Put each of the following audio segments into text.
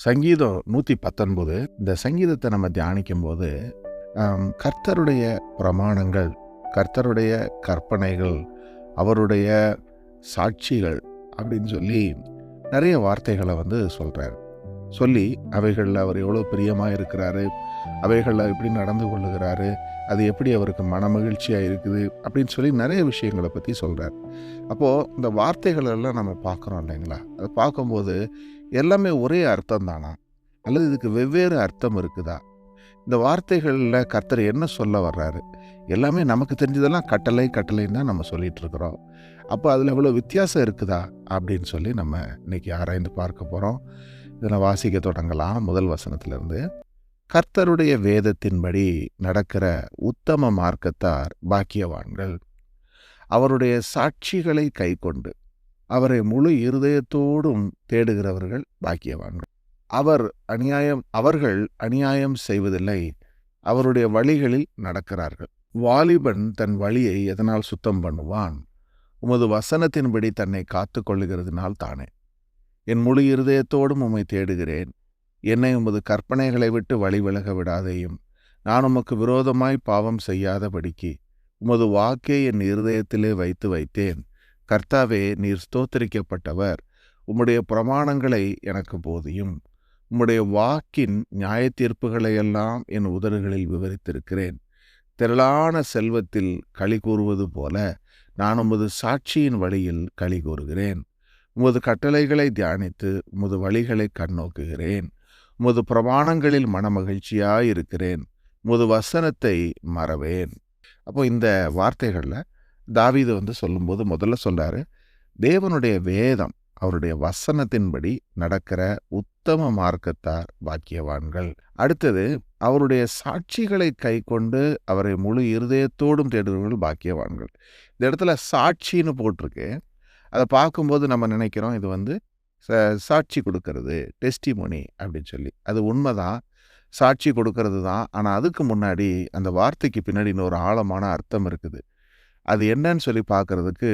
சங்கீதம் நூற்றி பத்தொன்பது இந்த சங்கீதத்தை நம்ம தியானிக்கும் போது கர்த்தருடைய பிரமாணங்கள் கர்த்தருடைய கற்பனைகள் அவருடைய சாட்சிகள் அப்படின்னு சொல்லி நிறைய வார்த்தைகளை வந்து சொல்கிறார் சொல்லி அவைகளில் அவர் எவ்வளோ பிரியமாக இருக்கிறாரு அவைகளில் எப்படி நடந்து கொள்ளுகிறாரு அது எப்படி அவருக்கு மனமகிழ்ச்சியாக இருக்குது அப்படின்னு சொல்லி நிறைய விஷயங்களை பற்றி சொல்கிறார் அப்போது இந்த வார்த்தைகளெல்லாம் நம்ம பார்க்குறோம் இல்லைங்களா? அதை பார்க்கும்போது எல்லாமே ஒரே அர்த்தம் தானா அல்லது இதுக்கு வெவ்வேறு அர்த்தம் இருக்குதா? இந்த வார்த்தைகளில் கர்த்தர் என்ன சொல்ல வர்றாரு? எல்லாமே நமக்கு தெரிஞ்சதெல்லாம் கட்டளை கட்டளைன்னு தான் நம்ம சொல்லிட்டு இருக்கிறோம் அப்போ அதில் எவ்வளோ வித்தியாசம் இருக்குதா? அப்படின்னு சொல்லி நம்ம இன்னைக்கு ஆராய்ந்து பார்க்க போகிறோம் இதில் வாசிக்க தொடங்கலாம். முதல் வசனத்திலிருந்து கர்த்தருடைய வேதத்தின்படி நடக்கிற உத்தம மார்க்கத்தார் பாக்கியவான்கள் அவருடைய சாட்சிகளை கைக்கொண்டு அவரை முழு இருதயத்தோடும் தேடுகிறவர்கள் பாக்கியவான்கள். அவர் அநியாயம் அவர்கள் அநியாயம் செய்வதில்லை அவருடைய வழிகளில் நடக்கிறார்கள். வாலிபன் தன் வழியை எதனால் சுத்தம் பண்ணுவான்? உமது வசனத்தின்படி தன்னை காத்து கொள்ளுகிறதுனால் தானே. என் முழு இருதயத்தோடும் உம்மை தேடுகிறேன். என்னை உமது கற்பனைகளை விட்டு வழி விலக விடாதேயும் நான் உமக்கு விரோதமாய் பாவம் செய்யாதபடிக்கு உமது வாக்கை என் இருதயத்திலே வைத்து வைத்தேன். கர்த்தாவே நீர் ஸ்தோத்தரிக்கப்பட்டவர். உம்முடைய பிரமாணங்களை எனக்கு போதியும். உம்முடைய வாக்கின் நியாய தீர்ப்புகளையெல்லாம் என் உதடுகளில் விவரித்திருக்கிறேன். திரளான செல்வத்தில் களி கூறுவது போல நான் உமது சாட்சியின் வழியில் களி கூறுகிறேன். உமது கட்டளைகளை தியானித்து உமது வழிகளை கண்ணோக்குகிறேன். உமது பிரமாணங்களில் மனமகிழ்ச்சியாயிருக்கிறேன். உமது வசனத்தை மறவேன். அப்போ இந்த வார்த்தைகளில் தாவீது வந்து சொல்லும்போது முதல்ல சொல்கிறாரு தேவனுடைய வேதம் அவருடைய வசனத்தின்படி நடக்கிற உத்தம மார்க்கத்தார் பாக்கியவான்கள். அடுத்தது அவருடைய சாட்சிகளை கை கொண்டு அவரை முழு இருதயத்தோடும் தேடுபவர்கள் பாக்கியவான்கள். இந்த இடத்துல சாட்சின்னு போட்டிருக்கு. அதை பார்க்கும்போது நம்ம நினைக்கிறோம் இது வந்து ச- சாட்சி கொடுக்கறது டெஸ்டிமோனி அப்படின்னு சொல்லி. அது உண்மைதான். சாட்சி கொடுக்கறது தான். ஆனால் அதுக்கு முன்னாடி அந்த வார்த்தைக்கு பின்னாடி இன்னொரு ஆழமான அர்த்தம் இருக்குது. அது என்னன்னு சொல்லி பார்க்குறதுக்கு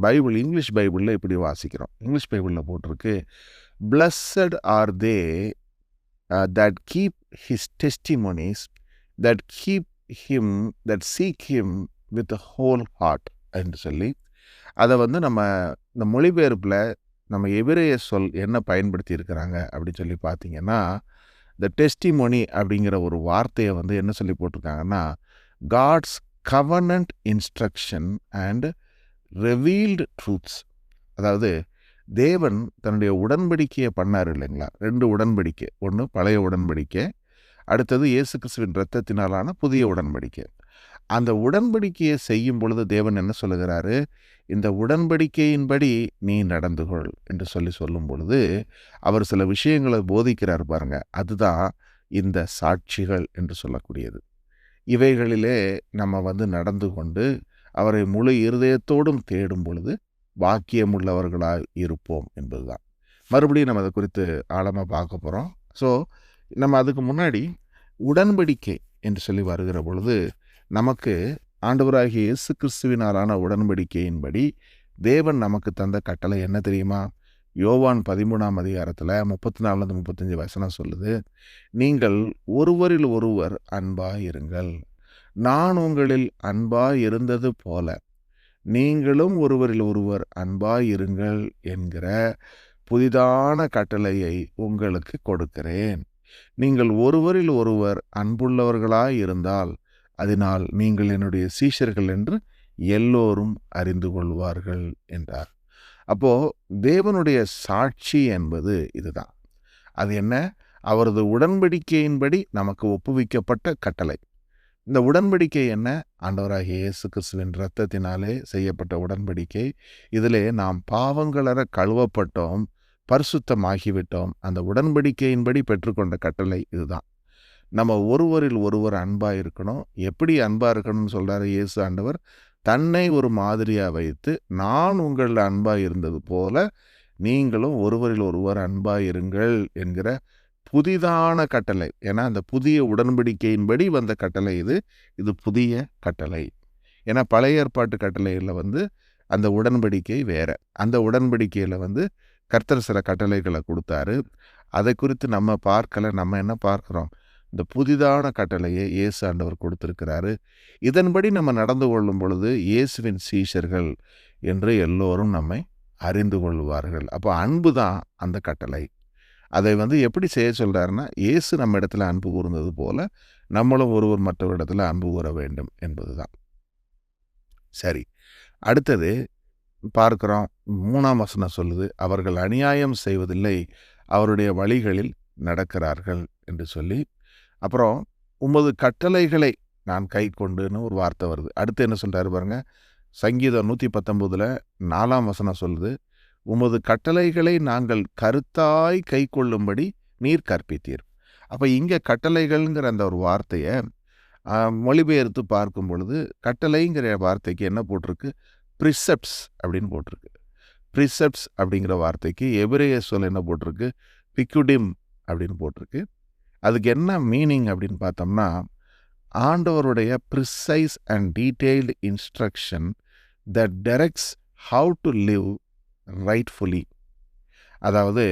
பைபிள் இங்கிலீஷ் பைபிளில் இப்படி வாசிக்கிறோம். இங்கிலீஷ் பைபிளில் போட்டிருக்கு blessed are they that keep his testimonies that keep him that seek him with whole heart என்று சொல்லி அதை வந்து நம்ம இந்த மொழிபெயர்ப்பில் நம்ம எபிரேய சொல் என்ன பயன்படுத்தி இருக்கிறாங்க அப்படின்னு சொல்லி பார்த்தீங்கன்னா இந்த டெஸ்டிமோனி அப்படிங்கிற ஒரு வார்த்தையை வந்து என்ன சொல்லி போட்டிருக்காங்கன்னா God's covenant instruction and revealed truths அதாவது தேவன் தன்னுடைய உடன்படிக்கையை பண்ணார் இல்லைங்களா? ரெண்டு உடன்படிக்கை. ஒன்று பழைய உடன்படிக்கை அடுத்தது இயேசு கிறிஸ்துவின் இரத்தத்தினாலான புதிய உடன்படிக்கை. அந்த உடன்படிக்கையை செய்யும் பொழுது தேவன் என்ன சொல்லுகிறாரு? இந்த உடன்படிக்கையின்படி நீ நடந்து கொள் என்று சொல்லி சொல்லும் பொழுது அவர் சில விஷயங்களை போதிக்கிறார் பாருங்க. அதுதான் இந்த சாட்சிகள் என்று சொல்லக்கூடியது. இவைகளிலே நம்ம வந்து நடந்து கொண்டு அவரை முழு இருதயத்தோடும் தேடும் பொழுது பாக்கியமுள்ளவர்களாக இருப்போம் என்பதுதான். மறுபடியும் நம்ம அதை குறித்து ஆழமாக பார்க்க போகிறோம் ஸோ நம்ம அதுக்கு முன்னாடி உடன்படிக்கை என்று சொல்லி வருகிற பொழுது நமக்கு ஆண்டவராகிய இயேசு கிறிஸ்துவினாலான உடன்படிக்கையின்படி தேவன் நமக்கு தந்த கட்டளை என்ன தெரியுமா? யோவான் பதிமூணாம் அதிகாரத்தில் முப்பத்தி நாலுலேருந்து முப்பத்தஞ்சு வசனம் சொல்லுது நீங்கள் ஒருவரில் ஒருவர் அன்பாக இருங்கள் நான் உங்களில் அன்பாக இருந்தது போல நீங்களும் ஒருவரில் ஒருவர் அன்பாக இருங்கள் என்கிற புதிதான கட்டளையை உங்களுக்கு கொடுக்கிறேன். நீங்கள் ஒருவரில் ஒருவர் அன்புள்ளவர்களாய் இருந்தால் அதனால் நீங்கள் என்னுடைய சீஷர்கள் என்று எல்லோரும் அறிந்து கொள்வார்கள் என்றார். அப்போது தேவனுடைய சாட்சி என்பது இதுதான். அது என்ன? அவரது உடன்படிக்கையின்படி நமக்கு ஒப்புவிக்கப்பட்ட கட்டளை. இந்த உடன்படிக்கை என்ன? ஆண்டவராகிய இயேசு கிறிஸ்துவின் இரத்தத்தினாலே செய்யப்பட்ட உடன்படிக்கை. இதிலே நாம் பாவங்களற கழுவப்பட்டோம் பரிசுத்தமாகிவிட்டோம். அந்த உடன்படிக்கையின்படி பெற்றுக்கொண்ட கட்டளை இதுதான். நம்ம ஒருவரில் ஒருவர் அன்பாக இருக்கணும் எப்படி அன்பாக இருக்கணும்னு சொல்கிறார் இயேசு ஆண்டவர்? தன்னை ஒரு மாதிரியாக வைத்து நான் உங்களில் அன்பாக இருந்தது போல நீங்களும் ஒருவரில் ஒருவர் அன்பாக இருங்கள் என்கிற புதிதான கட்டளை. ஏன்னா அந்த புதிய உடன்படிக்கையின்படி வந்த கட்டளை இது. இது புதிய கட்டளை. ஏன்னா பழைய ஏற்பாட்டு கட்டளையில் வந்து அந்த உடன்படிக்கை வேற. அந்த உடன்படிக்கையில் வந்து கர்த்தர் சில கட்டளைகளை கொடுத்தாரு. அதை குறித்து நம்ம பார்க்கல. நம்ம என்ன பார்க்குறோம்? இந்த புதிதான கட்டளையை இயேசு ஆண்டவர் கொடுத்திருக்கிறாரு. இதன்படி நம்ம நடந்து கொள்ளும் பொழுது இயேசுவின் சீஷர்கள் என்று எல்லோரும் நம்மை அறிந்து கொள்வார்கள். அப்போ அன்பு தான் அந்த கட்டளை. அதை வந்து எப்படி செய்ய சொல்கிறாருன்னா இயேசு நம்ம இடத்துல அன்பு கூர்ந்தது போல நம்மளும் ஒருவர் மற்றவரிடத்துல அன்பு கூற வேண்டும் என்பதுதான். சரி அடுத்தது பார்க்குறோம் மூணாம் வசனம் சொல்லுது அவர்கள் அநியாயம் செய்வதில்லை அவருடைய வழிகளில் நடக்கிறார்கள் என்று சொல்லி அப்புறம் உமது கட்டளைகளை நான் கை கொண்டுன்னு ஒரு வார்த்தை வருது. அடுத்து என்ன சொல்கிறாரு பாருங்க சங்கீதம் நூற்றி பத்தொம்போதில் நாலாம் வசனம் சொல்லுது உமது கட்டளைகளை நாங்கள் கருத்தாய் கை கொள்ளும்படி நீர் கற்பித்தீர். அப்போ இங்கே கட்டளைகள்ங்கிற அந்த ஒரு வார்த்தையை மொழிபெயர்த்து பார்க்கும் பொழுது கட்டளைங்கிற வார்த்தைக்கு என்ன போட்டிருக்கு? ப்ரிசெப்ட்ஸ் அப்படின்னு போட்டிருக்கு. ப்ரிசெப்ட்ஸ் அப்படிங்கிற வார்த்தைக்கு எபிரேய சொல் என்ன போட்டிருக்கு? பிக்குடிம் அப்படின்னு போட்டிருக்கு. அதுக்கு என்ன மீனிங் அப்படின்னு பார்த்தோம்னா ஆண்டவருடைய precise and detailed instruction the directs how to live rightfully அதாவது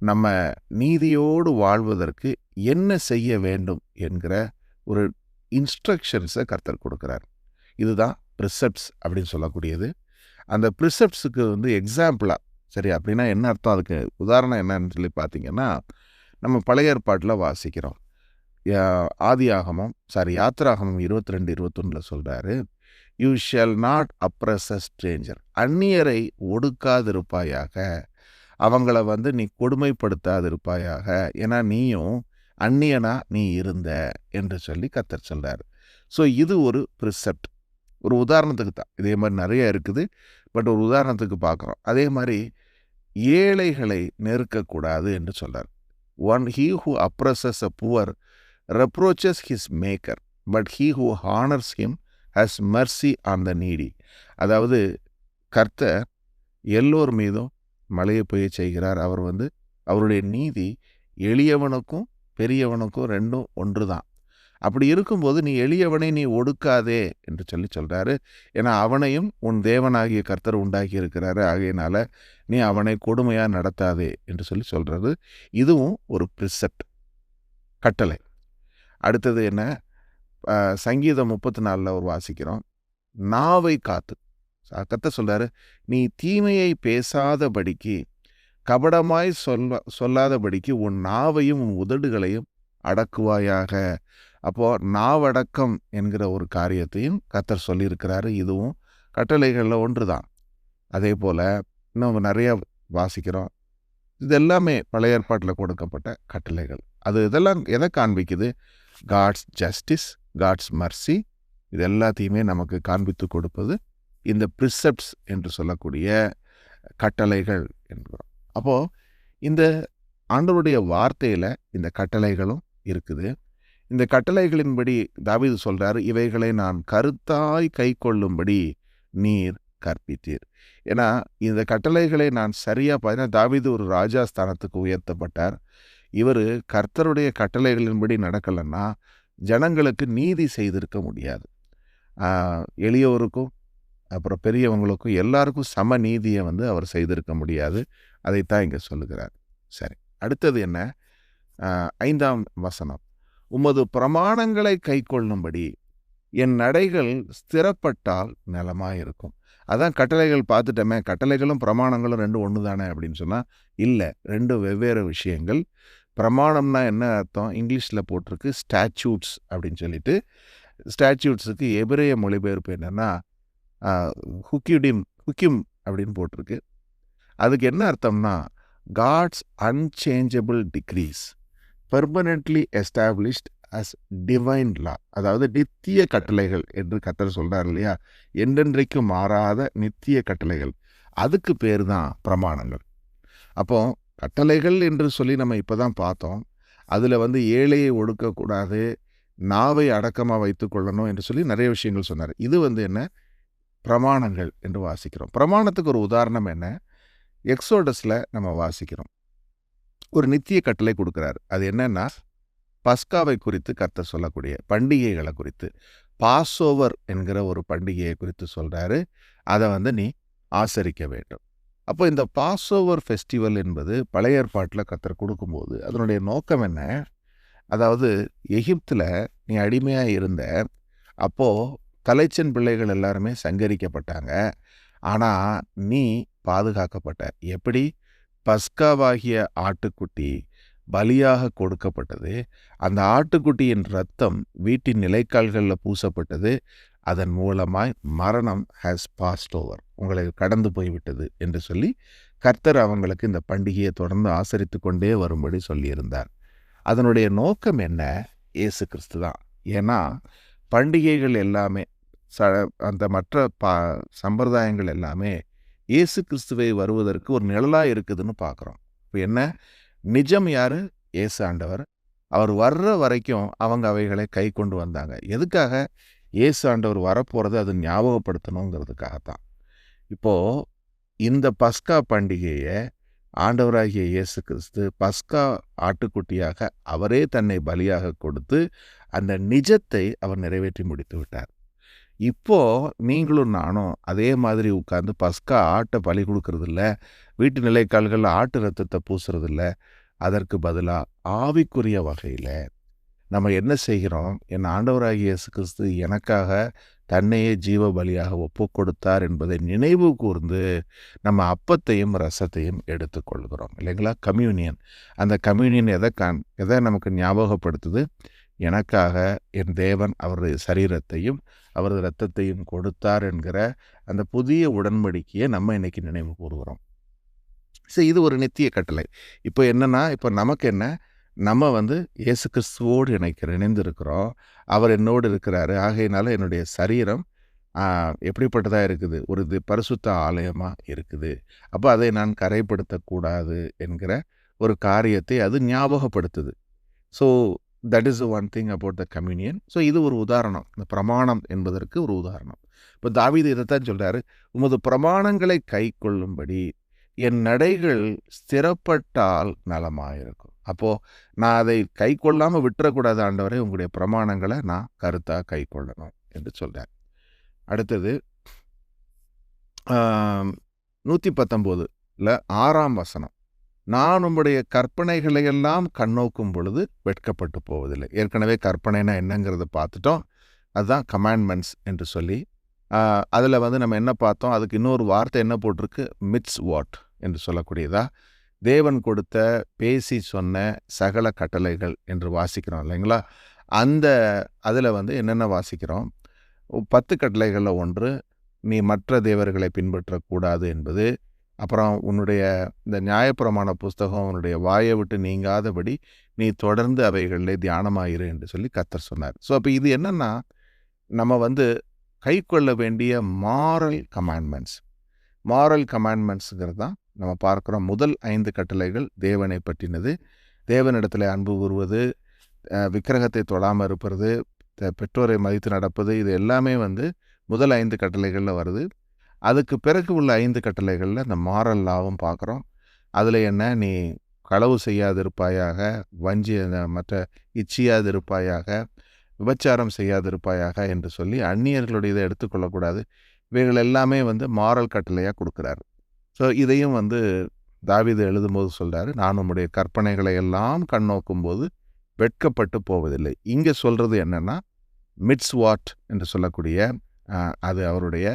நம்ம நீதியோடு வாழ்வதற்கு என்ன செய்ய வேண்டும் என்கிற ஒரு இன்ஸ்ட்ரக்ஷன்ஸை கர்த்தர் கொடுக்குறார். இதுதான் ப்ரிசெப்ட்ஸ் அப்படின்னு சொல்லக்கூடியது. அந்த ப்ரிசெப்ட்ஸுக்கு வந்து எக்ஸாம்பிளாக சரி அப்படின்னா என்ன அர்த்தம்? அதுக்கு உதாரணம் என்னன்னு சொல்லி பார்த்தீங்கன்னா நம்ம பழைய ஏற்பாட்டில் வாசிக்கிறோம். ஆதி ஆகமம் சாரி யாத்திராகமம் இருபத்தி ரெண்டு இருபத்தொன்னில் சொல்கிறாரு you shall not oppress a stranger அந்நியரை ஒடுக்காதிருப்பாயாக அவங்கள வந்து நீ கொடுமைப்படுத்தாதிருப்பாயாக ஏன்னா நீயும் அந்நியனா நீ இருந்த என்று சொல்லி கத்தர் சொல்கிறார் ஸோ இது ஒரு ப்ரிசெப்ட் ஒரு உதாரணத்துக்கு தான். இதே மாதிரி நிறைய இருக்குது. பட் ஒரு உதாரணத்துக்கு பார்க்குறோம். அதே மாதிரி ஏழைகளை நெருக்கக்கூடாது என்று சொல்கிறார் one he who oppresses a poor reproaches his maker but he who honours him has mercy on the needy அதாவது கர்த்தர் எல்லோர் மீதும் மழையை பெய்ய செய்கிறார். அவர் வந்து அவருடைய நீதி எளியவனுக்கும் பெரியவனுக்கும் ரெண்டும் ஒன்று தான் அப்படி இருக்கும்போது நீ எளியவனை நீ ஒடுக்காதே என்று சொல்லி சொல்கிறாரு ஏன்னா அவனையும் உன் தேவனாகிய கர்த்தர் உண்டாக்கி இருக்கிறாரு. ஆகையினால நீ அவனை கொடுமையாக நடத்தாதே என்று சொல்லி சொல்கிறது இதுவும் ஒரு ப்ரிசெப்ட் கட்டளை. அடுத்தது என்ன? சங்கீதம் முப்பத்தி நாலில் ஒரு வாசிக்கிறோம். நாவை காத்து கத்த சொல்கிறாரு நீ தீமையை பேசாதபடிக்கு கபடமாய் சொல்ல சொல்லாதபடிக்கு உன் நாவையும் உன் உதடுகளையும் அடக்குவாயாக. அப்போ நாவடக்கம் என்கிற ஒரு காரியத்தையும் கத்தர் சொல்லியிருக்கிறாரு. இதுவும் கட்டளைகளில் ஒன்று தான் அதே போல் இன்னும் நிறைய வாசிக்கிறோம். இது எல்லாமே பழைய ஏற்பாட்டில் கொடுக்கப்பட்ட கட்டளைகள். அது இதெல்லாம் எதை காண்பிக்குது? காட்ஸ் ஜஸ்டிஸ் காட்ஸ் மர்சி இது எல்லாத்தையுமே நமக்கு காண்பித்து கொடுப்பது இந்த ப்ரிசெப்ட்ஸ் என்று சொல்லக்கூடிய கட்டளைகள் என்கிறோம். அப்போது இந்த ஆண்டவருடைய வார்த்தையில் இந்த கட்டளைகளும் இருக்குது. இந்த கட்டளைகளின்படி தாவிது சொல்கிறார் இவைகளை நான் கருத்தாய் கை கொள்ளும்படி நீர் கற்பித்தீர். ஏன்னா இந்த கட்டளைகளை நான் சரியாக பார்த்தா தாவீது ஒரு ராஜா ஸ்தானத்துக்கு உயர்த்தப்பட்டார். இவர் கர்த்தருடைய கட்டளைகளின்படி நடக்கலைன்னா ஜனங்களுக்கு நீதி செய்திருக்க முடியாது. எளியவருக்கும் எளியோருக்கும் அப்புறம் பெரியவங்களுக்கும் எல்லாருக்கும் சம நீதியை வந்து அவர் செய்திருக்க முடியாது. அதைத்தான் இங்கே சொல்லுகிறார். சரி அடுத்தது என்ன? ஐந்தாம் வசனம். உமது பிரமாணங்களை கை கொள்ளும்படி என் நடைகள் ஸ்திரப்பட்டால் நலமாயிருக்கும். அதான் கட்டளைகள் பார்த்துட்டோமே கட்டளைகளும் பிரமாணங்களும் ரெண்டும் ஒன்று தானே அப்படின்னு சொன்னால் இல்லை ரெண்டு வெவ்வேறு விஷயங்கள். பிரமாணம்னா என்ன அர்த்தம்? இங்கிலீஷில் போட்டிருக்கு ஸ்டாச்சூட்ஸ் அப்படின்னு சொல்லிட்டு. ஸ்டாச்சூட்ஸுக்கு எபிரேய மொழிபெயர்ப்பு என்னென்னா ஹுக்கிடிம் ஹுக்கிம் அப்படின்னு போட்டிருக்கு. அதுக்கு என்ன அர்த்தம்னா God's unchangeable decrees permanently established as divine law அதாவது நித்திய கட்டளைகள் என்று கத்தர் சொல்கிறார் இல்லையா? என்றென்றைக்கு மாறாத நித்திய கட்டளைகள். அதுக்கு பேர் தான் பிரமாணங்கள். அப்போ கட்டளைகள் என்று சொல்லி நம்ம இப்போ தான் பார்த்தோம். அதில் வந்து ஏழையை ஒடுக்கக்கூடாது நாவை அடக்கமாக வைத்துக்கொள்ளணும் என்று சொல்லி நிறைய விஷயங்கள் சொன்னார். இது வந்து என்ன? பிரமாணங்கள் என்று வாசிக்கிறோம். பிரமாணத்துக்கு ஒரு உதாரணம் என்ன? எக்ஸோடஸில் நம்ம வாசிக்கிறோம். ஒரு நித்திய கட்டளை கொடுக்குறாரு. அது என்னன்னா பஸ்காவை குறித்து கத்த சொல்லக்கூடிய பண்டிகைகளை குறித்து பாஸ் ஓவர் என்கிற ஒரு பண்டிகையை குறித்து சொல்றாரு. அதை வந்து நீ ஆசரிக்க வேண்டும். அப்போ இந்த பாஸ் ஓவர் ஃபெஸ்டிவல் என்பது பழைய ஏற்பாட்டில் கத்தர் கொடுக்கும்போது அதனுடைய நோக்கம் என்ன? அதாவது எகிப்தில் நீ அடிமையாக இருந்த அப்போது தலைச்சன் பிள்ளைகள் எல்லாருமே சங்கரிக்கப்பட்டாங்க. ஆனால் நீ பாதுகாக்கப்பட்ட. எப்படி? பஸ்காவாகிய ஆட்டுக்குட்டி பலியாக கொடுக்கப்பட்டது. அந்த ஆட்டுக்குட்டியின் ரத்தம் வீட்டின் நிலைக்கால்களில் பூசப்பட்டது. அதன் மூலமாய் மரணம் ஹேஸ் பாஸ்ட் ஓவர் உங்களை கடந்து போய்விட்டது என்று சொல்லி கர்த்தர் அவங்களுக்கு இந்த பண்டிகையை தொடர்ந்து ஆசரித்து கொண்டே வரும்படி சொல்லியிருந்தார். அதனுடைய நோக்கம் என்ன? இயேசு கிறிஸ்து தான். ஏன்னா பண்டிகைகள் எல்லாமே ச அந்த மற்ற பா சம்பிரதாயங்கள் எல்லாமே இயேசு கிறிஸ்துவை வருவதற்கு ஒரு நிழலாக இருக்குதுன்னு பார்க்குறோம் இப்போ என்ன? நிஜம் யார்? இயேசு ஆண்டவர். அவர் வர்ற வரைக்கும் அவங்க அவைகளை கை கொண்டு வந்தாங்க. எதுக்காக? இயேசு ஆண்டவர் வரப்போகிறது அது ஞாபகப்படுத்தணுங்கிறதுக்காகத்தான். இப்போது இந்த பஸ்கா பண்டிகையை ஆண்டவராகிய இயேசு கிறிஸ்து பஸ்கா ஆட்டுக்குட்டியாக அவரே தன்னை பலியாக கொடுத்து அந்த நிஜத்தை அவர் நிறைவேற்றி முடித்து விட்டார். இப்போ நீங்களும் நானும் அதே மாதிரி உட்காந்து பஸ்கா ஆட்டை பலி கொடுக்கறதில்ல. வீட்டு நிலைக்கால்களில் ஆட்டு ரத்தத்தை பூசுறதில்ல. அதற்கு பதிலாக ஆவிக்குரிய வகையில் நம்ம என்ன செய்கிறோம்? என் ஆண்டவராகிய இயேசு கிறிஸ்து எனக்காக தன்னையே ஜீவ பலியாக ஒப்பு கொடுத்தார் என்பதை நினைவு கூர்ந்து நம்ம அப்பத்தையும் ரசத்தையும் எடுத்துக்கொள்கிறோம் இல்லைங்களா? கம்யூனியன். அந்த கம்யூனியன் எதை கான் எதை நமக்கு ஞாபகப்படுத்துது? எனக்காக என் தேவன் அவரது சரீரத்தையும் அவரது இரத்தத்தையும் கொடுத்தார் என்கிற அந்த புதிய உடன்படிக்கையை நம்ம இன்றைக்கி நினைவு கூறுகிறோம். சரி இது ஒரு நித்திய கட்டளை. இப்போ என்னென்னா இப்போ நமக்கு என்ன? நம்ம வந்து இயேசு கிறிஸ்துவோடு இணைக்கிற இணைந்திருக்கிறோம். அவர் என்னோடு இருக்கிறாரு. ஆகையினால என்னுடைய சரீரம் எப்படிப்பட்டதாக இருக்குது? ஒரு இது பரிசுத்த ஆலயமாக இருக்குது. அப்போ அதை நான் கரைப்படுத்தக்கூடாது என்கிற ஒரு காரியத்தை அது ஞாபகப்படுத்துது. So that is one thing about the communion so இது ஒரு உதாரணம். இந்த பிரமாணம் என்பதற்கு ஒரு உதாரணம். இப்போ தாவீது இதைத்தான் சொல்கிறாரு உமது பிரமாணங்களை கை கொள்ளும்படி என் நடைகள் ஸ்திரப்பட்டால் நலமாயிருக்கும். அப்போது நான் அதை கை கொள்ளாமல் விட்டுறக்கூடாது ஆண்டவரை. உங்களுடைய பிரமாணங்களை நான் கருத்தாக கை கொள்ளணும் என்று சொல்கிறார் அடுத்தது நூற்றி பத்தொம்போதில் ஆறாம் வசனம். நான் உம்முடைய கற்பனைகளை எல்லாம் கண்ணோக்கும் பொழுது வெட்கப்பட்டு போவதில்லை. ஏற்கனவே கற்பனைனா என்னங்கிறத பார்த்துட்டோம். அதுதான் கமாண்ட்மெண்ட்ஸ் என்று சொல்லி அதில் வந்து நம்ம என்ன பார்த்தோம்? அதுக்கு இன்னொரு வார்த்தை என்ன போட்டிருக்கு? மிட்ஸ் வாட் என்று சொல்லக்கூடியதா? தேவன் கொடுத்த பேசி சொன்ன சகல கட்டளைகள் என்று வாசிக்கிறோம் இல்லைங்களா? அந்த அதில் வந்து என்னென்ன வாசிக்கிறோம்? பத்து கட்டளைகளில் ஒன்று நீ மற்ற தேவர்களை பின்பற்றக்கூடாது என்பது அப்புறம் உன்னுடைய இந்த நியாயப்பிரமாண புஸ்தகம் உன்னுடைய வாயை விட்டு நீங்காதபடி நீ தொடர்ந்து அவைகளிலே தியானமாயிரு என்று சொல்லி கத்தர் சொன்னார். ஸோ அப்போ இது என்னென்னா நம்ம வந்து கை கொள்ள வேண்டிய மாரல் கமாண்ட்மெண்ட்ஸ் மாரல் கமாண்ட்மெண்ட்ஸுங்கிறது தான் நம்ம பார்க்குறோம். முதல் ஐந்து கட்டளைகள் தேவனை பற்றினது. தேவனிடத்தில் அன்பு கூறுவது விக்கிரகத்தை தொடாமல் இருப்பது பெற்றோரை மதித்து நடப்பது இது எல்லாமே வந்து முதல் ஐந்து கட்டளைகளில் வருது. அதுக்கு பிறகு உள்ள ஐந்து கட்டளைகளில் இந்த மாரல் லாவும் பார்க்குறோம் அதில் என்ன நீ களவு செய்யாதிருப்பாயாக வஞ்சி மற்ற இச்சியாதிருப்பாயாக விபச்சாரம் செய்யாதிருப்பாயாக என்று சொல்லி அந்நியர்களுடைய இதை எடுத்துக்கொள்ளக்கூடாது இவைகள் எல்லாமே வந்து மாரல் கட்டளையாக கொடுக்குறாரு. ஸோ இதையும் வந்து தாவிது எழுதும்போது சொல்கிறாரு நான் உம்முடைய கற்பனைகளை எல்லாம் கண்ணோக்கும் போது வெட்கப்பட்டு போவதில்லை. இங்கே சொல்கிறது என்னென்னா மிட்ஸ் வாட் என்று சொல்லக்கூடிய அது அவருடைய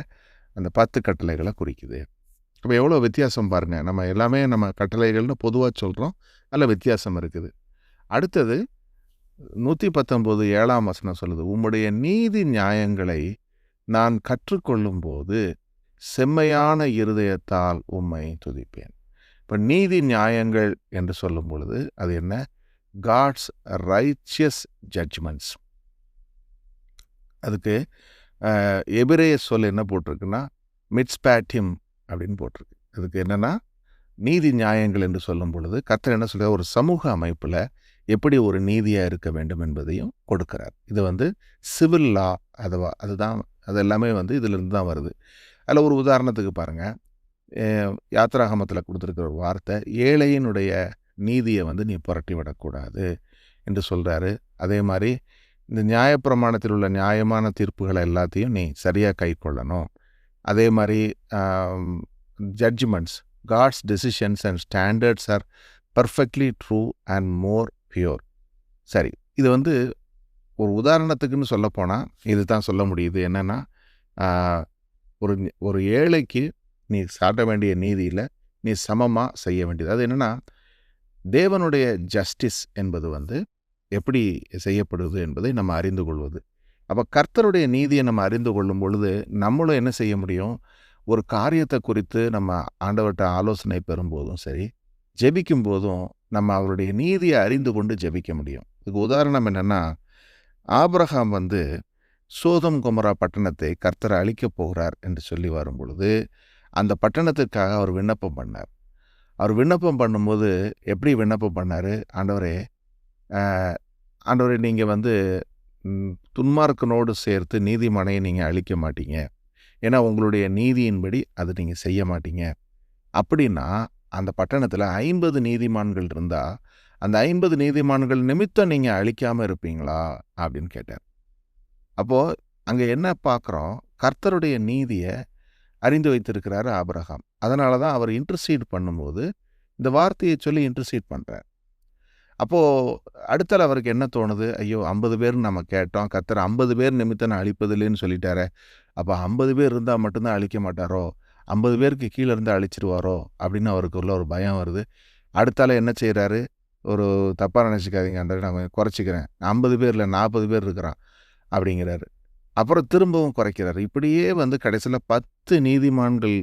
அந்த பத்து கட்டளைகளை குறிக்குது. அப்போ எவ்வளோ வித்தியாசம் பாருங்கள் நம்ம எல்லாமே நம்ம கட்டளைகள்னு பொதுவாக சொல்கிறோம் அதில் வித்தியாசம் இருக்குது. அடுத்தது நூற்றி பத்தொம்போது ஏழாம் வசனம் சொல்லுது உம்முடைய நீதி நியாயங்களை நான் கற்றுக்கொள்ளும் போது செம்மையான இருதயத்தால் உம்மை துதிப்பேன். இப்போ நீதி நியாயங்கள் என்று சொல்லும் பொழுது அது என்ன? காட்ஸ் ரைச்சியஸ் ஜட்ஜ்மெண்ட்ஸ் அதுக்கு எபிரேய சொல் என்ன போட்டிருக்குன்னா மிட்ஸ்பேட்டிம் அப்படின்னு போட்டிருக்கு. அதுக்கு என்னென்னா நீதி நியாயங்கள் என்று சொல்லும் பொழுது கத்தர் என்ன சொல்கிறார் ஒரு சமூக அமைப்பில் எப்படி ஒரு நீதியாக இருக்க வேண்டும் என்பதையும் கொடுக்கிறார். இது வந்து சிவில் லா அதுவா அதுதான் அது எல்லாமே வந்து இதிலிருந்து தான் வருது. அதில் ஒரு உதாரணத்துக்கு பாருங்கள் யாத்திராகமத்தில் கொடுத்துருக்கிற ஒரு வார்த்தை ஏழையினுடைய நீதியை வந்து நீ புரட்டி விடக்கூடாது என்று சொல்கிறாரு அதே மாதிரி இந்த நியாயப்பிரமாணத்தில் உள்ள நியாயமான தீர்ப்புகளை எல்லாத்தையும் நீ சரியாக கை கொள்ளணும். அதே மாதிரி judgements God's decisions and standards are perfectly true and more pure சரி இது வந்து ஒரு உதாரணத்துக்குன்னு சொல்லப்போனால் இது தான் சொல்ல முடியுது. என்னென்னா ஒரு ஒரு ஏழைக்கு நீ சாட்ட வேண்டிய நீதியில் நீ சமமாக செய்ய வேண்டியது. அது என்னென்னா தேவனுடைய ஜஸ்டிஸ் என்பது வந்து எப்படி செய்யப்படுது என்பதை நம்ம அறிந்து கொள்வது. அப்போ கர்த்தருடைய நீதியை நம்ம அறிந்து கொள்ளும் பொழுது நம்மளும் என்ன செய்ய முடியும்? ஒரு காரியத்தை குறித்து நம்ம ஆண்டவர்கிட்ட ஆலோசனை பெறும்போதும் சரி ஜெபிக்கும் போதும் நம்ம அவருடைய நீதியை அறிந்து கொண்டு ஜெபிக்க முடியும். இதுக்கு உதாரணம் என்னென்னா ஆபிரகாம் வந்து சோதம் குமரா பட்டணத்தை கர்த்தரை அழிக்கப் போகிறார் என்று சொல்லி வரும் பொழுது அந்த பட்டணத்திற்காக அவர் விண்ணப்பம் பண்ணார். அவர் விண்ணப்பம் பண்ணும்போது எப்படி விண்ணப்பம் பண்ணார்? ஆண்டவரே ஆண்டவரே நீங்கள் வந்து துன்மார்க்கனோடு சேர்த்து நீதிமனையை நீங்கள் அழிக்க மாட்டீங்க. ஏன்னா உங்களுடைய நீதியின்படி அது நீங்கள் செய்ய மாட்டீங்க. அப்படின்னா அந்த பட்டணத்தில் ஐம்பது நீதிமான்கள் இருந்தால் அந்த ஐம்பது நீதிமான்கள் நிமித்தம் நீங்கள் அழிக்காமல் இருப்பீங்களா? அப்படின்னு கேட்டார் அப்போது அங்கே என்ன பார்க்குறோம் கர்த்தருடைய நீதியை அறிந்து வைத்திருக்கிறாரு ஆபரகாம். அதனால தான் அவர் இன்டர்சீட் பண்ணும்போது இந்த வார்த்தையை சொல்லி இன்டர்சீட் பண்ணுறார் அப்போது அடுத்தால் அவருக்கு என்ன தோணுது? ஐயோ ஐம்பது பேர் நம்ம கேட்டோம். கர்த்தர் ஐம்பது பேர் நிமித்தம் நான் அழிப்பதில்லைன்னு சொல்லிட்டாரே. அப்போ ஐம்பது பேர் இருந்தால் மட்டும்தான் அழிக்க மாட்டாரோ? ஐம்பது பேருக்கு கீழே இருந்து அழிச்சிருவாரோ? அப்படின்னு அவருக்கு உள்ள ஒரு பயம் வருது. அடுத்தால என்ன செய்கிறாரு ஒரு தப்பாக நினச்சிக்காதீங்க அந்த நான் குறைச்சிக்கிறேன். ஐம்பது பேரில் நாற்பது பேர் இருக்கிறான். அப்படிங்கிறாரு. அப்புறம் திரும்பவும் குறைக்கிறாரு. இப்படியே வந்து கடைசியில் பத்து நீதிமான்கள்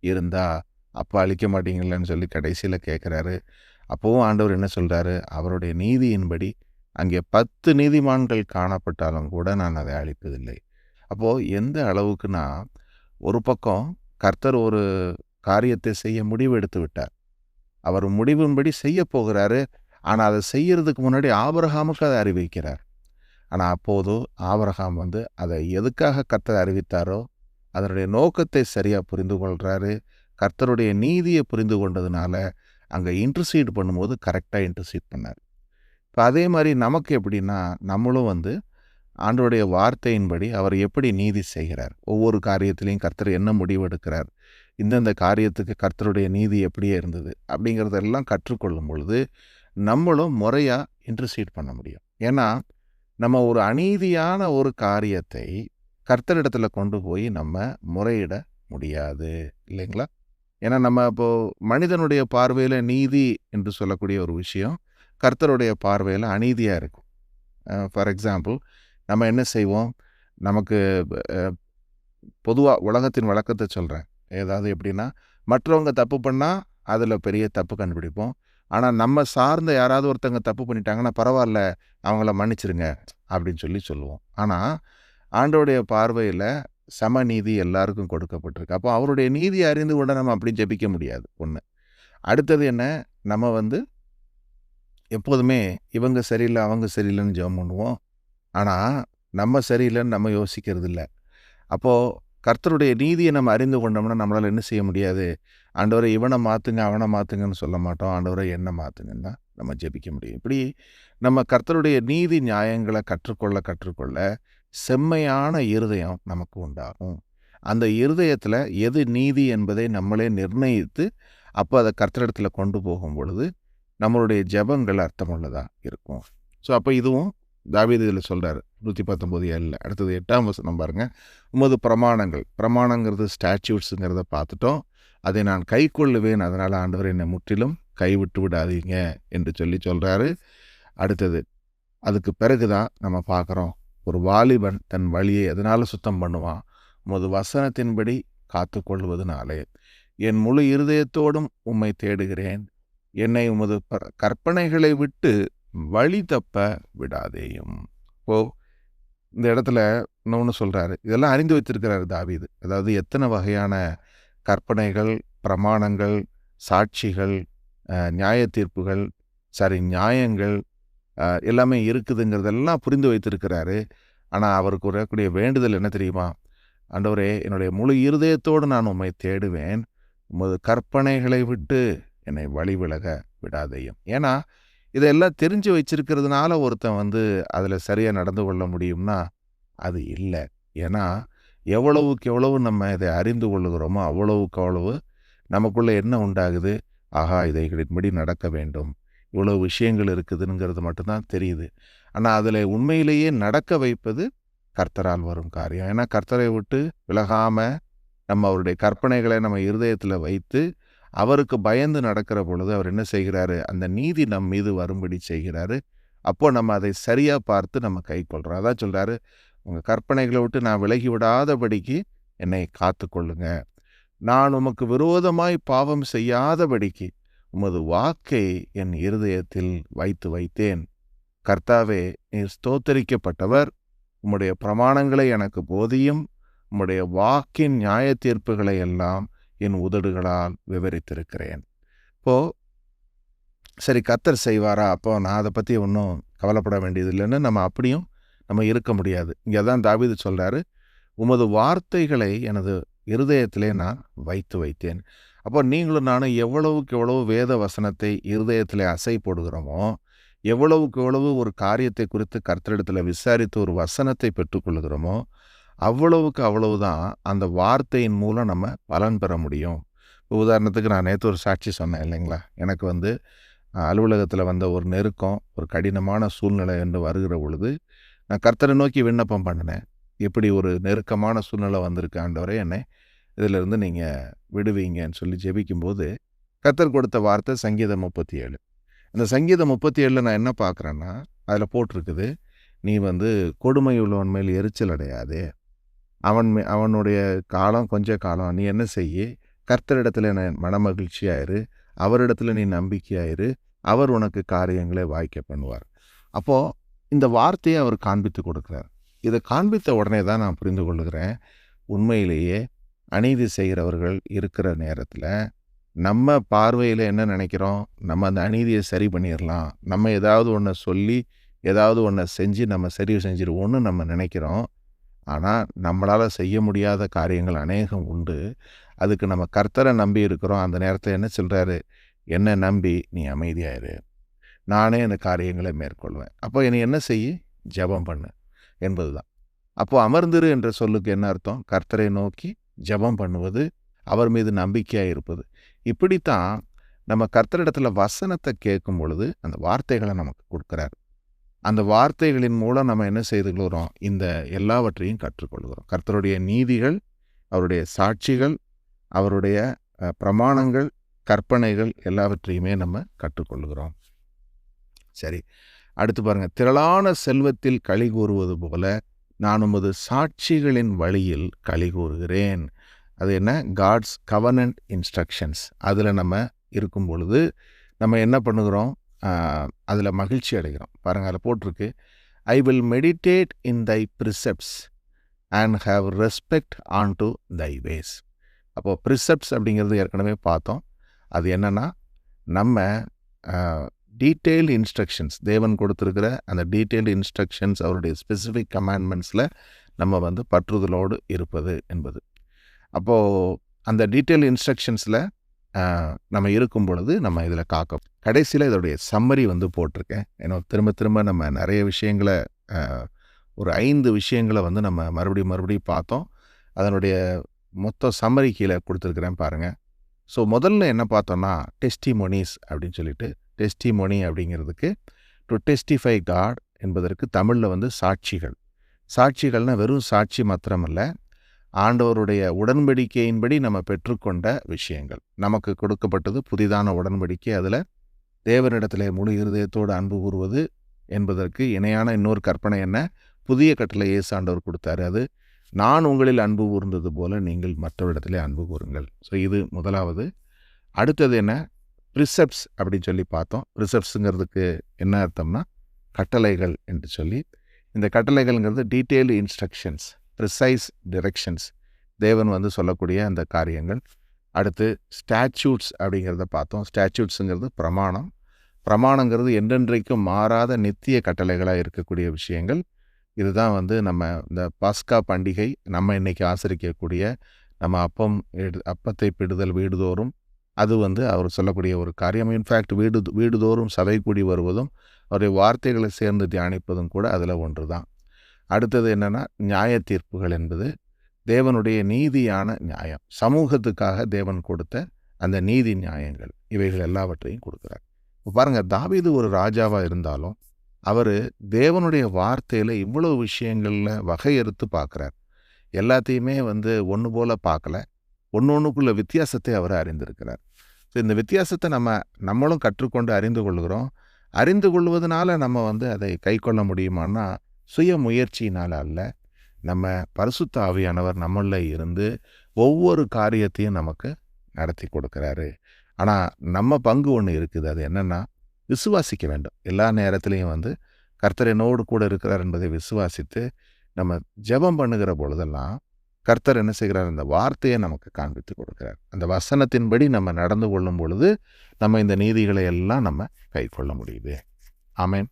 இருந்தால் அப்போ அழிக்க மாட்டீங்களேன்னு சொல்லி கடைசியில் கேட்குறாரு அப்போவும் ஆண்டவர் என்ன சொல்கிறாரு அவருடைய நீதியின்படி அங்கே பத்து நீதிமான்கள் காணப்பட்டாலும் கூட நான் அதை அழிப்பதில்லை. அப்போது எந்த அளவுக்குன்னா ஒரு பக்கம் கர்த்தர் ஒரு காரியத்தை செய்ய முடிவு எடுத்து விட்டார். அவர் முடிவின்படி செய்ய போகிறாரு. ஆனால் அதை செய்யறதுக்கு முன்னாடி ஆபரகாமுக்கு அதை அறிவிக்கிறார். ஆனால் அப்போது ஆபரகாம் வந்து அதை எதுக்காக கர்த்தர் அறிவித்தாரோ அதனுடைய நோக்கத்தை சரியாக புரிந்து கொள்கிறாரு கர்த்தருடைய நீதியை புரிந்து கொண்டதுனால அங்கே இன்டர்சீட் பண்ணும்போது கரெக்டாக இன்டர்சீட் பண்ணார். இப்போ அதே மாதிரி நமக்கு எப்படின்னா நம்மளும் வந்து ஆண்டோடைய வார்த்தையின்படி அவர் எப்படி நீதி செய்கிறார்? ஒவ்வொரு காரியத்திலையும் கர்த்தர் என்ன முடிவெடுக்கிறார்? இந்தந்த காரியத்துக்கு கர்த்தருடைய நீதி எப்படியே இருந்தது? அப்படிங்கிறதெல்லாம் கற்றுக்கொள்ளும் பொழுது நம்மளும் முறையாக இன்டர்சீட் பண்ண முடியும். ஏன்னா நம்ம ஒரு அநீதியான ஒரு காரியத்தை கர்த்தரிடத்தில் கொண்டு போய் நம்ம முறையிட முடியாது. இல்லைங்களா? ஏன்னா நம்ம இப்போது மனிதனுடைய பார்வையில் நீதி என்று சொல்லக்கூடிய ஒரு விஷயம் கர்த்தருடைய பார்வையில் அநீதியாக இருக்கும். ஃபார் எக்ஸாம்பிள் நம்ம என்ன செய்வோம்? நமக்கு பொதுவாக உலகத்தின் வழக்கத்தை சொல்கிறேன் ஏதாவது எப்படின்னா மற்றவங்க தப்பு பண்ணால் அதில் பெரிய தப்பு கண்டுபிடிப்போம். ஆனால் நம்ம சார்ந்த யாராவது ஒருத்தங்க தப்பு பண்ணிட்டாங்கன்னா பரவாயில்ல அவங்கள மன்னிச்சிருங்க அப்படின்னு சொல்லி சொல்லுவோம். ஆனால் ஆண்டோடைய பார்வையில் சம நீதி எல்லாருக்கும் கொடுக்கப்பட்டிருக்கு. அப்போ அவருடைய நீதி அறிந்து கூட நம்ம அப்படி ஜெபிக்க முடியாது ஒன்று அடுத்தது என்ன? நம்ம வந்து எப்போதுமே இவங்க சரியில்லை அவங்க சரியில்லைன்னு ஜெபம் பண்ணுவோம். ஆனால் நம்ம சரியில்லைன்னு நம்ம யோசிக்கிறது இல்லை அப்போது கர்த்தருடைய நீதியை நம்ம அறிந்து கொண்டோம்னா நம்மளால் என்ன செய்ய முடியாது? ஆண்டவரை இவனை மாற்றுங்க அவனை மாற்றுங்கன்னு சொல்ல மாட்டோம். ஆண்டவரை என்ன மாற்றுங்கன்னா நம்ம ஜெபிக்க முடியும். இப்படி நம்ம கர்த்தருடைய நீதி நியாயங்களை கற்றுக்கொள்ள கற்றுக்கொள்ள செம்மையான இருதயம் நமக்கு உண்டாகும். அந்த இருதயத்தில் எது நீதி என்பதை நம்மளே நிர்ணயித்து அப்போ அதை கர்த்தரிடத்தில் கொண்டு போகும் பொழுது நம்மளுடைய ஜபங்கள் அர்த்தமுள்ளதாக இருக்கும். ஸோ அப்போ இதுவும் தாவீது இதில் சொல்கிறார் நூற்றி பத்தொம்போது ஏழில். அடுத்தது எட்டாம் வசனம் பாருங்கள் உமது பிரமாணங்கள். பிரமாணங்கிறது ஸ்டாச்சூட்ஸுங்கிறத பார்த்துட்டோம். அதை நான் கை கொள்ளுவேன் அதனால் ஆண்டவர் என்னை முற்றிலும் கைவிட்டு விடாதீங்க என்று சொல்லி சொல்கிறாரு அடுத்தது அதுக்கு பிறகு தான் நம்ம பார்க்குறோம். ஒரு வாலிபன் தன் வழியை எதனால் சுத்தம் பண்ணுவான்? உமது வசனத்தின்படி காத்து கொள்வதனாலே என் முழு இருதயத்தோடும் உம்மை தேடுகிறேன். என்னை உமது கற்பனைகளை விட்டு வழி தப்ப விடாதேயும். ஓ இந்த இடத்துல இன்னொன்று சொல்கிறாரு இதெல்லாம் அறிந்து வைத்திருக்கிறாரு தாவீது. அதாவது எத்தனை வகையான கற்பனைகள் பிரமாணங்கள் சாட்சிகள் நியாய தீர்ப்புகள் சாரி நியாயங்கள் எல்லாமே இருக்குதுங்கிறதெல்லாம் புரிந்து வைத்திருக்கிறாரு. ஆனால் அவருக்கு வரக்கூடிய வேண்டுதல் என்ன தெரியுமா? ஆண்டவரே என்னுடைய முழு இருதயத்தோடு நான் உண்மை தேடுவேன். உமது கற்பனைகளை விட்டு என்னை வழி விலக விடாதையும். ஏன்னா இதெல்லாம் தெரிஞ்சு வச்சிருக்கிறதுனால ஒருத்தன் வந்து அதில் சரியாக நடந்து கொள்ள முடியும்னா அது இல்லை. ஏன்னா எவ்வளவுக்கு எவ்வளவு நம்ம இதை அறிந்து கொள்ளுகிறோமோ அவ்வளவுக்கு அவ்வளவு நமக்குள்ளே என்ன உண்டாகுது? ஆஹா இதைகளின்படி நடக்க வேண்டும். இவ்வளோ விஷயங்கள் இருக்குதுங்கிறது மட்டும்தான் தெரியுது. ஆனால் அதில் உண்மையிலேயே நடக்க வைப்பது கர்த்தரால் வரும் காரியம். ஏன்னா கர்த்தரை விட்டு விலகாமல் நம்ம அவருடைய கற்பனைகளை நம்ம இருதயத்தில் வைத்து அவருக்கு பயந்து நடக்கிற பொழுது அவர் என்ன செய்கிறாரு? அந்த நீதி நம் மீது வரும்படி செய்கிறாரு. அப்போது நம்ம அதை சரியாக பார்த்து நம்ம கை கொள்கிறோம் அதான் சொல்கிறாரு உங்கள் கற்பனைகளை விட்டு நான் விலகி விடாதபடிக்கு என்னை காத்து கொள்ளுங்க நான் உமக்கு விரோதமாய் பாவம் செய்யாதபடிக்கு உமது வாக்கை என் இருதயத்தில் வைத்து வைத்தேன். கர்த்தாவே நீர் ஸ்தோத்தரிக்கப்பட்டவர். உம்முடைய பிரமாணங்களை எனக்கு போதியும். உம்முடைய வாக்கின் நியாய தீர்ப்புகளை எல்லாம் என் உதடுகளால் விவரித்திருக்கிறேன். இப்போ சரி கத்தர் செய்வாரா? அப்போ நான் அதை பற்றி ஒன்றும் கவலைப்பட வேண்டியது இல்லைன்னு நம்ம அப்படியும் நம்ம இருக்க முடியாது. இங்கே தான் தாவிது சொல்கிறாரு உமது வார்த்தைகளை எனது இருதயத்திலே நான் வைத்து வைத்தேன். அப்போ நீங்களும் நானும் எவ்வளவுக்கு எவ்வளவு வேத வசனத்தை இருதயத்தில் அசை போடுகிறோமோ எவ்வளவுக்கு எவ்வளவு ஒரு காரியத்தை குறித்து கர்த்தரிடத்தில் விசாரித்து ஒரு வசனத்தை பெற்றுக்கொள்கிறோமோ அவ்வளவுக்கு அவ்வளவு தான் அந்த வார்த்தையின் மூலம் நம்ம பலன் பெற முடியும். உதாரணத்துக்கு நான் நேற்று ஒரு சாட்சி சொன்னேன் இல்லைங்களா? எனக்கு வந்து அலுவலகத்தில் வந்த ஒரு நெருக்கம் ஒரு கடினமான சூழ்நிலை என்று வருகிற பொழுது நான் கர்த்தரை நோக்கி விண்ணப்பம் பண்ணினேன். எப்படி ஒரு நெருக்கமான சூழ்நிலை வந்திருக்காண்டவரே என்னை இதிலிருந்து நீங்கள் விடுவீங்கன்னு சொல்லி ஜெபிக்கும்போது கர்த்தர் கொடுத்த வார்த்தை சங்கீதம் முப்பத்தி ஏழு அந்த சங்கீதம் முப்பத்தி ஏழில் நான் என்ன பார்க்குறேன்னா அதில் போட்டிருக்குது நீ வந்து கொடுமை உள்ளவன் மேல் எரிச்சல் அடையாதே. அவன் அவனுடைய காலம் கொஞ்ச காலம் நீ என்ன செய்ய? கர்த்தரிடத்தில் நான் மனமகிழ்ச்சியாயிரு. அவரிடத்துல நீ நம்பிக்கையாயிரு. அவர் உனக்கு காரியங்களை வாய்க்க பண்ணுவார். அப்போது இந்த வார்த்தையை அவர் காண்பித்து கொடுக்குறார். இதை காண்பித்த உடனே தான் நான் புரிந்து கொள்கிறேன் உண்மையிலேயே அநீதி செய்கிறவர்கள் இருக்கிற நேரத்தில் நம்ம பார்வையில் என்ன நினைக்கிறோம்? நம்ம அந்த அநீதியை சரி பண்ணிடலாம் நம்ம ஏதாவது ஒன்று சொல்லி ஏதாவது ஒன்றை செஞ்சு நம்ம சரி செஞ்சிருவோம்னு நம்ம நினைக்கிறோம். ஆனால் நம்மளால் செய்ய முடியாத காரியங்கள் அநேகம் உண்டு. அதுக்கு நம்ம கர்த்தரை நம்பி இருக்கிறோம். அந்த நேரத்தில் என்ன சொல்கிறாரு என்னை நம்பி நீ அமைதியாயிரு நானே அந்த காரியங்களை மேற்கொள்வேன். அப்போ என்னை என்ன செய்ய ஜெபம் பண்ணு. என்பது தான் அப்போது அமர்ந்திரு என்ற சொல்லுக்கு என்ன அர்த்தம்? கர்த்தரை நோக்கி ஜெபம் பண்ணுவது அவர் மீது நம்பிக்கையாக இருப்பது. இப்படித்தான் நம்ம கர்த்தரிடத்துல வசனத்தை கேட்கும் பொழுது அந்த வார்த்தைகளை நமக்கு கொடுக்குறாரு. அந்த வார்த்தைகளின் மூலம் நம்ம என்ன செய்து கொள்கிறோம் இந்த எல்லாவற்றையும் கற்றுக்கொள்கிறோம். கர்த்தருடைய நீதிகள் அவருடைய சாட்சிகள் அவருடைய பிரமாணங்கள் கற்பனைகள் எல்லாவற்றையுமே நம்ம கற்றுக்கொள்கிறோம். சரி. அடுத்து பாருங்க. திரளான செல்வத்தில் களி கூறுவது போல நான் உமது சாட்சிகளின் வழியில் களி கூறுகிறேன் அது என்ன? காட்ஸ் கவர்னன்ட் இன்ஸ்ட்ரக்ஷன்ஸ் அதில் நம்ம இருக்கும் பொழுது நம்ம என்ன பண்ணுகிறோம்? அதில் மகிழ்ச்சி அடைகிறோம். பாருங்கள் அதில் போட்டிருக்கு. I will meditate in thy precepts and have respect on to thy ways அப்போது ப்ரிசெப்ட்ஸ் அப்படிங்கிறது ஏற்கனவே பார்த்தோம். அது என்னென்னா நம்ம டீட்டெயில்டு இன்ஸ்ட்ரக்ஷன்ஸ். தேவன் கொடுத்துருக்கிற அந்த டீட்டெயில்டு இன்ஸ்ட்ரக்ஷன்ஸ் அவருடைய ஸ்பெசிஃபிக் கமாண்ட்மெண்ட்ஸில் நம்ம வந்து பற்றுதலோடு இருப்பது என்பது. அப்போது அந்த டீட்டெயில் இன்ஸ்ட்ரக்ஷன்ஸில் நம்ம இருக்கும் பொழுது நம்ம இதில் காக்க கடைசியில் இதோடைய சம்மரி வந்து போட்டிருக்கேன். ஏன்னா திரும்ப திரும்ப நம்ம நிறைய விஷயங்களை ஒரு ஐந்து விஷயங்களை வந்து நம்ம மறுபடியும் மறுபடியும் பார்த்தோம். அதனுடைய மொத்த சம்மரி கீழே கொடுத்துருக்குறேன் பாருங்கள் ஸோ முதல்ல என்ன பார்த்தோன்னா டெஸ்டிமோனிஸ் அப்படின்னு சொல்லிட்டு டெஸ்டிமோனி அப்படிங்கிறதுக்கு டு டெஸ்டிஃபை காட் என்பதற்கு தமிழில் வந்து சாட்சிகள். சாட்சிகள்னால் வெறும் சாட்சி மாத்திரமல்ல ஆண்டவருடைய உடன்படிக்கையின்படி நம்ம பெற்றுக்கொண்ட விஷயங்கள். நமக்கு கொடுக்கப்பட்டது புதிதான உடன்படிக்கை அதில் தேவனிடத்தில் முழு இருதயத்தோடு அன்பு கூறுவது என்பதற்கு இணையான இன்னொரு கற்பனை என்ன? புதிய கட்டளை இயேசு ஆண்டவர் கொடுத்தாரு. அது நான் உங்களில் அன்பு கூர்ந்தது போல நீங்கள் மற்றவரிடத்திலே அன்பு கூறுங்கள். ஸோ இது முதலாவது. அடுத்தது என்ன? ரிசப்ஸ் அப்படின்னு சொல்லி பார்த்தோம். ரிசப்ஸுங்கிறதுக்கு என்ன அர்த்தம்னா கட்டளைகள் என்று சொல்லி. இந்த கட்டளைகள்ங்கிறது டீட்டெயில்டு இன்ஸ்ட்ரக்ஷன்ஸ் ப்ரிசைஸ் டிரெக்ஷன்ஸ். தேவன் வந்து சொல்லக்கூடிய அந்த காரியங்கள். அடுத்து ஸ்டாச்சூட்ஸ் அப்படிங்கிறத பார்த்தோம். ஸ்டாச்சூட்ஸுங்கிறது பிரமாணம். பிரமாணங்கிறது என்றென்றைக்கும் மாறாத நித்திய கட்டளைகளாக இருக்கக்கூடிய விஷயங்கள். இதுதான் வந்து நம்ம இந்த பாஸ்கா பண்டிகை நம்ம இன்றைக்கி ஆசரிக்கக்கூடிய நம்ம அப்பம் எடு அப்பத்தை பிடுதல் வீடுதோறும் அது வந்து அவர் சொல்லக்கூடிய ஒரு காரியம். இன்ஃபேக்ட் வீடு வீடுதோறும் சபை கூடி வருவதும் அவருடைய வார்த்தைகளை சேர்ந்து தியானிப்பதும் கூட அதில் ஒன்று தான் அடுத்தது என்னென்னா நியாய தீர்ப்புகள் என்பது தேவனுடைய நீதியான நியாயம். சமூகத்துக்காக தேவன் கொடுத்த அந்த நீதி நியாயங்கள். இவைகள் எல்லாவற்றையும் கொடுக்குறார். இப்போ பாருங்கள் தாவீது ஒரு ராஜாவாக இருந்தாலும் அவர் தேவனுடைய வார்த்தையில் இவ்வளவு விஷயங்களில் வகையறுத்து பார்க்குறார் எல்லாத்தையுமே வந்து ஒன்று போல் பார்க்கல ஒன்று ஒன்றுக்குள்ள வித்தியாசத்தை அவர் அறிந்திருக்கிறார். இந்த வித்தியாசத்தை நம்ம நம்மளும் கற்றுக்கொண்டு அறிந்து கொள்கிறோம். அறிந்து கொள்வதனால நம்ம வந்து அதை கை கொள்ள முடியுமான்னா சுய முயற்சியினால் அல்ல. நம்ம பரிசுத்த ஆவியானவர் நம்மளில் இருந்து ஒவ்வொரு காரியத்தையும் நமக்கு நடத்தி கொடுக்குறாரு. ஆனால் நம்ம பங்கு ஒன்று இருக்குது. அது என்னென்னா விசுவாசிக்க வேண்டும். எல்லா நேரத்துலையும் வந்து கர்த்தர் என்னோடு கூட இருக்கிறார் என்பதை விசுவாசித்து நம்ம ஜெபம் பண்ணுகிற பொழுதெல்லாம் கர்த்தர் என்ன செய்கிறார்? அந்த வார்த்தையை நமக்கு காண்பித்து கொடுக்கிறார். அந்த வசனத்தின்படி நம்ம நடந்து கொள்ளும் பொழுது நம்ம இந்த நீதிகளை எல்லாம் நம்ம கை கொள்ள முடியுது. ஆமேன்.